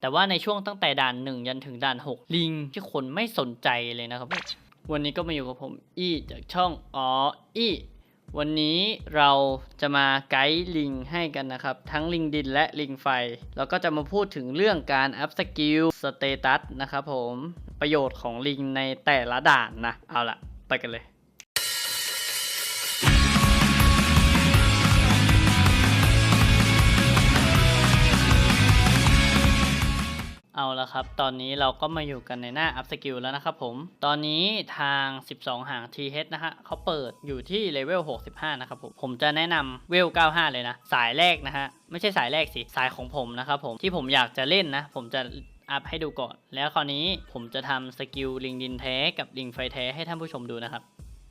แต่ว่าในช่วงตั้งแต่ด่าน 1 ยันถึงด่าน 6 ลิงที่คนไม่สนใจเลยนะครับผมวันนี้ก็มาอยู่กับผมอี้จากช่องอ๋ออี้วันนี้เราจะมาไกด์ลิงให้กันนะครับ ทั้งลิงดินและลิงไฟ แล้วก็จะมาพูดถึงเรื่องการอัพสกิลสเตตัสนะครับผมประโยชน์ของลิงในแต่ละด่านนะ เอาละไปกันเลย ครับ ตอนนี้เราก็มาอยู่กันในหน้า Up Skill แล้วนะครับผม ตอนนี้ทาง 12 หาง TH นะฮะเขาเปิดอยู่ที่เลเวล 65 นะครับผม ผมจะแนะนำเวล 95 เลยนะ สายแรกนะฮะ ไม่ใช่สายแรกสิ สายของผมนะครับผม ที่ผมอยากจะเล่นนะ ผมจะอัพให้ดูก่อน แล้วคราวนี้ผมจะทำสกิลลิงดินแท้กับลิงไฟแท้ให้ท่านผู้ชมดูนะครับ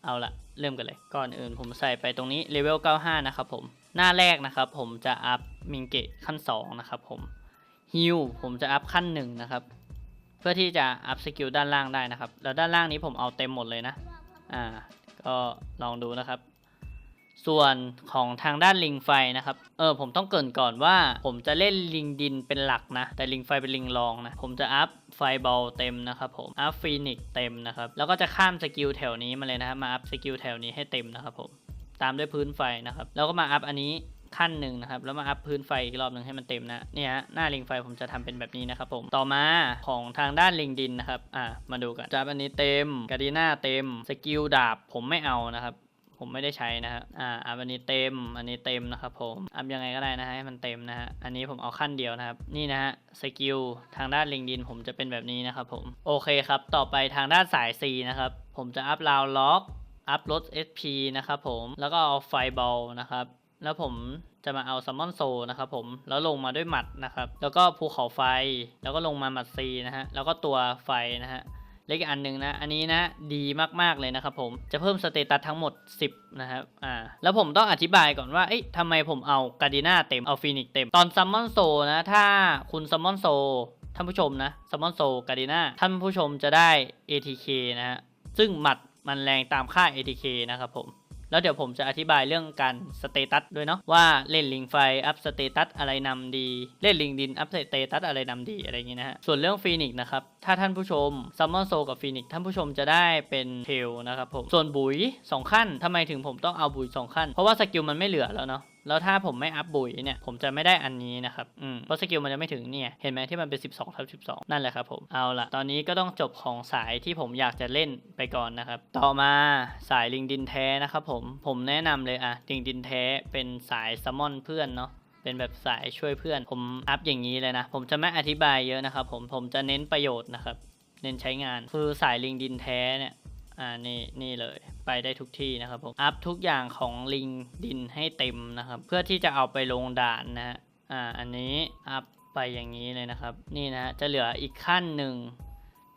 เอาละเริ่มกันเลย ก่อนอื่นผมใส่ไปตรงนี้เลเวล 95 นะครับผม หน้าแรกนะครับผมจะอัพมิงเกตขั้น 2 นะครับผม ฮิลผมจะอัพขั้นหนึ่งนะครับ เพื่อที่จะอัพสกิลด้านล่างได้นะครับ แล้วด้านล่างนี้ผมเอาเต็มหมดเลยนะ อ่า ก็ลองดูนะครับ ส่วนของทางด้านลิงไฟนะครับ เออผมต้องเกรินก่อนว่า ผมจะเล่นลิงดินเป็นหลักนะ แต่ลิงไฟเป็นลิงรองนะ ผมจะอัพไฟบอลเต็มนะครับผม อัพฟีนิกเต็มนะครับ แล้วก็จะข้ามสกิลแถวนี้มาเลยนะครับ มาอัพสกิลแถวนี้ให้เต็มนะครับผม ตามด้วยพื้นไฟนะครับ แล้วก็มาอัพอันนี้ ขั้นหนึ่งนะครับ แล้วมาอัพพื้นไฟอีกรอบหนึ่งให้มันเต็มนะเนี่ยฮะหน้าลิงไฟผมจะทำเป็นแบบนี้นะครับผมต่อมาของทางด้านลิงดินนะครับอ่ามาดูกันจับอันนี้เต็มกาดีน่าเต็มสกิลดาบผมไม่เอานะครับผมไม่ได้ใช้นะครับอ่าอัพอันนี้เต็ม อันนี้เต็มนะครับผม อัพยังไงก็ได้นะฮะให้มันเต็มนะฮะ อันนี้ผมเอาขั้นเดียวนะครับ นี่นะฮะ สกิลทางด้านลิงดินผมจะเป็นแบบนี้นะครับผม โอเคครับ ต่อไปทางด้านสาย C นะครับ ผมจะอัพราวล็อก อัพลด SP นะครับผม แล้วก็เอาไฟบอลนะครับ แล้วผมจะมาเอาซัมมอนโซนะครับผมแล้วลงมาด้วยหมัดนะครับแล้วก็ภูเขาไฟแล้วก็ลงมาหมัดซีนะฮะแล้วก็ตัวไฟนะฮะเล็กอันหนึ่งนะ อันนี้นะดีมากๆเลยนะครับผมจะเพิ่มสเตตัสทั้งหมด 10 นะครับอ่าแล้วผมต้องอธิบายก่อนว่าเอ๊ะทำไมผมเอากาดิน่าเต็มเอาฟีนิกเต็ม ตอนซัมมอนโซนะถ้าคุณซัมมอนโซท่านผู้ชมนะซัมมอนโซกาดิน่าท่านผู้ชมจะได้ ATK นะฮะซึ่งหมัดมันแรงตามค่า ATK นะครับผม แล้วเดี๋ยวผมจะอธิบายเรื่องการสเตตัสด้วยเนาะว่าเล่นลิงไฟอัพสเตตัสอะไรนำดี เล่นลิงดินอัพสเตตัสอะไรนำดีอะไรอย่างงี้นะฮะส่วนเรื่องฟีนิกนะครับถ้าท่านผู้ชมซัมมอนโซกับฟีนิกท่านผู้ชมจะได้เป็นเทลนะครับผมส่วนบุ๋ยสองขั้นทำไมถึงผมต้องเอาบุ๋ยสองขั้น เพราะว่าสกิลมันไม่เหลือแล้วเนาะ แล้วถ้าผมไม่อัพบุ๋ยเนี่ยผมจะไม่ได้อันนี้นะครับอืมเพราะสกิลมันจะไม่ถึงเนี่ยเห็นไหมที่มันเป็น 12ทับ12 นั่นแหละครับผมเอาละตอนนี้ก็ต้องจบของสายที่ผมอยากจะเล่นไปก่อนนะครับ ต่อมาสายลิงดินแท้นะครับผมผมแนะนำเลยอะลิงดินแท้เป็นสายซัมมอนเพื่อนเนาะเป็นแบบสายช่วยเพื่อนผมอัพอย่างนี้เลยนะ ผมจะไม่อธิบายเยอะนะครับผมผมจะเน้นประโยชน์นะครับ เน้นใช้งานคือสายลิงดินแท้เนี่ย อ่านี่นี่เลยไปได้ทุกที่นะครับผมอัพทุกอย่างของลิงดินให้เต็มนะครับ เพื่อที่จะเอาไปลงด่านนะฮะอ่าอันนี้อัพไปอย่างนี้เลยนะครับ นี่นะฮะจะเหลืออีกขั้นหนึ่ง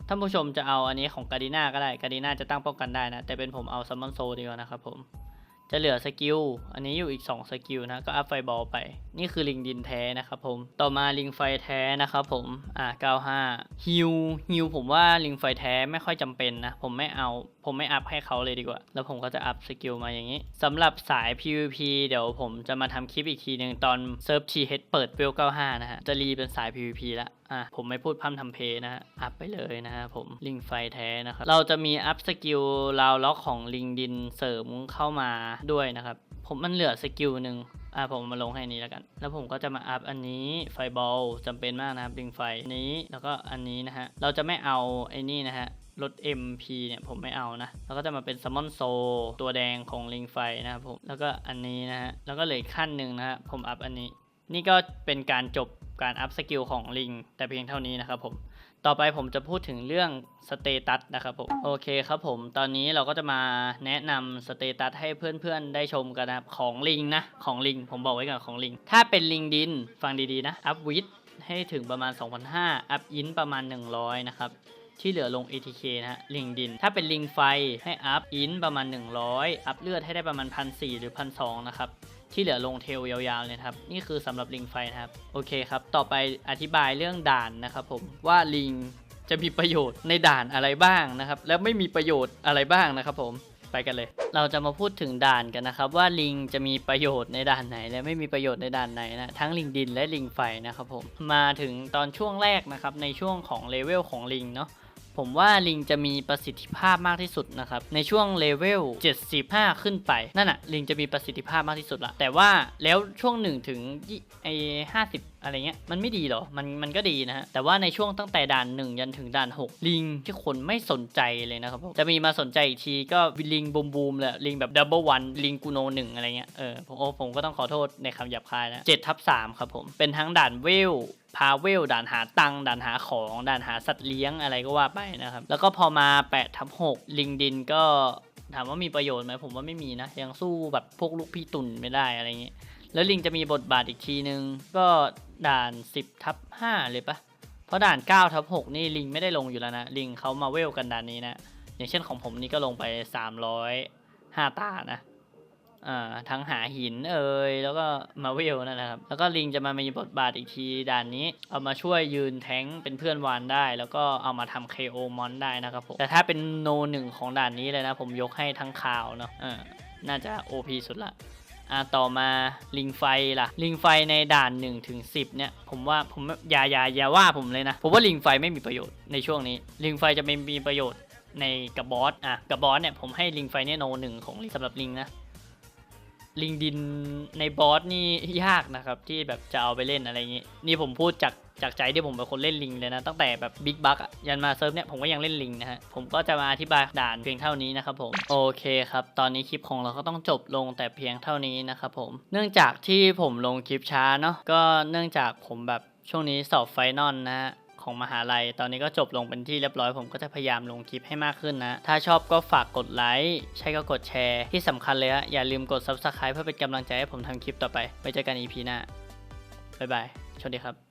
ท่านผู้ชมจะเอาอันนี้ของกาดิน่าก็ได้กาดิน่าจะตั้งป้องกันได้นะ แต่เป็นผมเอาซัมมอนโซดีกว่านะครับผม จะเหลือสกิล อันนี้อยู่อีก 2 สกิลนะ ก็อัพไฟบอลไป นี่คือลิงดินแท้นะครับผม ต่อมาลิงไฟแท้นะครับผม อ่า 95ฮิวฮิวผมว่าลิงไฟแท้ไม่ค่อยจำเป็นนะ ผมไม่เอา ผมไม่อัพให้เขาเลยดีกว่า แล้วผมก็จะอัพสกิลมาอย่างนี้สำหรับสาย PVP เดี๋ยวผมจะมาทำคลิปอีกทีหนึ่งตอนเซิร์ฟ TH เปิดเวล95 นะฮะ จะรีเป็นสาย PVP ละ อะผมไม่พูดพร่ำทำเพนะฮะอัพไปเลยนะฮะผมลิงไฟแท้นะครับ เราจะมีอัพสกิลราวล็อกของลิงดินเสริมเข้ามาด้วยนะครับ ผมมันเหลือสกิลหนึ่งอะผมมาลงให้นี้แล้วกัน แล้วผมก็จะมาอัพอันนี้ไฟบอลจำเป็นมากนะครับลิงไฟนี้แล้วก็อันนี้นะฮะเราจะไม่เอาไอ้นี่นะฮะรถ MP เนี่ยผมไม่เอานะ แล้วก็จะมาเป็นซ m มอนโซตัวแดงของลิงไฟนะครับผม แล้วก็อันนี้นะฮะ แล้วก็เหลือขั้นหนึ่งนะฮะ ผมอัพอันนี้ นี่ก็เป็นการจบ การอัพสกิลของลิงแต่เพียงเท่านี้นะครับผมต่อไปผมจะพูดถึงเรื่องสเตตัสนะครับผมโอเคครับผมตอนนี้เราก็จะมาแนะนำสเตตัสให้เพื่อนๆได้ชมกันนะครับของลิงนะของลิง ผมบอกไว้ก่อนของลิง ถ้าเป็นลิงดินฟังดีๆนะอัพวิดให้ถึงประมาณ 2,500อัพอินประมาณ 100 นะครับ ที่เหลือลง ATK นะฮะลิงดิน ถ้าเป็นลิงไฟให้อัพอินประมาณ 100 อัพเลือดให้ได้ประมาณ1,400หรือ1,200นะครับที่เหลือลงเทลยาวๆเลยครับ นี่คือสำหรับลิงไฟนะครับ โอเคครับ ต่อไปอธิบายเรื่องด่านนะครับผมว่าลิงจะมีประโยชน์ในด่านอะไรบ้างนะครับ แล้วไม่มีประโยชน์อะไรบ้างนะครับผมไปกันเลย เราจะมาพูดถึงด่านกันนะครับ ว่าลิงจะมีประโยชน์ในด่านไหน และไม่มีประโยชน์ในด่านไหนนะทั้งลิงดินและลิงไฟนะครับผมมาถึงตอนช่วงแรกนะครับในช่วงของเลเวลของลิงเนาะ ผมว่าลิงจะมีประสิทธิภาพมากที่สุดนะครับ ในช่วงเลเวล 75 ขึ้นไป นั่นอะลิงจะมีประสิทธิภาพมากที่สุดละแต่ว่าแล้วช่วง1ถึงไอ้50 อะไรเงี้ยมันไม่ดีหรอ มันมันก็ดีนะฮะ แต่ว่าในช่วงตั้งแต่ด่าน 1 ยันถึงด่าน 6 ลิงที่คนไม่สนใจเลยนะครับผมจะมีมาสนใจอีกทีก็ลิงบูมบูมเลยลิงแบบดับเบิลวันลิงกูโนหนึ่งอะไรเงี้ยเออผมโอ้ผมก็ต้องขอโทษในคำหยาบคายนะ7ทับ3ครับผมเป็นทั้งด่านเวลพาเวลด่านหาตังด่านหาของด่านหาสัตว์เลี้ยงอะไรก็ว่าไปนะครับ แล้วก็พอมา8ทับ6ลิงดินก็ถามว่ามีประโยชน์ไหมผมว่าไม่มีนะ ยังสู้แบบพวกลูกพี่ตุ่นไม่ได้อะไรเงี้ยแล้วลิงจะมีบทบาทอีกทีนึงก็ ด่าน 10ทับ5เลยปะเพราะด่าน9ทับ6นี่ลิงไม่ได้ลงอยู่แล้วนะ ลิงเขามาเวลกันด่านนี้นะ อย่างเช่นของผมนี่ก็ลงไป 305 ตานะอ่าทั้งหาหินเอ่ยแล้วก็มาเวลนั่นแหละครับแล้วก็ลิงจะมามีบทบาทอีกทีด่านนี้ เอามาช่วยยืนแท้งเป็นเพื่อนวานได้ แล้วก็เอามาทำ KO มอนได้นะครับผมแต่ถ้าเป็นโนหนึ่งของด่านนี้เลยนะ ผมยกให้ทั้งข่าวเนาะอ่าน่าจะ OP สุดละ อ่าต่อมาลิงไฟล่ะ ลิงไฟในด่าน1ถึงสิเนี่ยผมว่าผมอย่าอย่าอย่าว่าผมเลยนะ ผมว่าลิงไฟไม่มีประโยชน์ในช่วงนี้ ลิงไฟจะไม่มีประโยชน์ในกับบอสอะกับบอสเนี่ยผมให้ลิงไฟเนี่ยโนหนึ่งของลิงสำหรับลิงนะลิงดินในบอสนี่ยากนะครับที่แบบจะเอาไปเล่นอะไรอย่างงี้ นี่ผมพูดจาก จากใจที่ผมเป็นคนเล่นลิงเลยนะตั้งแต่แบบบิ๊กบัคยันมาเซิร์ฟเนี่ยผมก็ยังเล่นลิงนะฮะผมก็จะมาอธิบายด่านเพียงเท่านี้นะครับผมโอเคครับตอนนี้คลิปของเราก็ต้องจบลงแต่เพียงเท่านี้นะครับผมเนื่องจากที่ผมลงคลิปช้าเนาะก็เนื่องจากผมแบบช่วงนี้สอบไฟนอลนะฮะของมหาลัย ตอนนี้ก็จบลงเป็นที่เรียบร้อยผมก็จะพยายามลงคลิปให้มากขึ้นนะ ถ้าชอบก็ฝากกดไลค์ใช่ก็กดแชร์ ที่สำคัญเลยฮะอย่าลืมกด Subscribe เพื่อเป็นกำลังใจให้ผมทำคลิปต่อไป ไว้เจอกัน EP หน้า บ๊ายบายสวัสดีครับ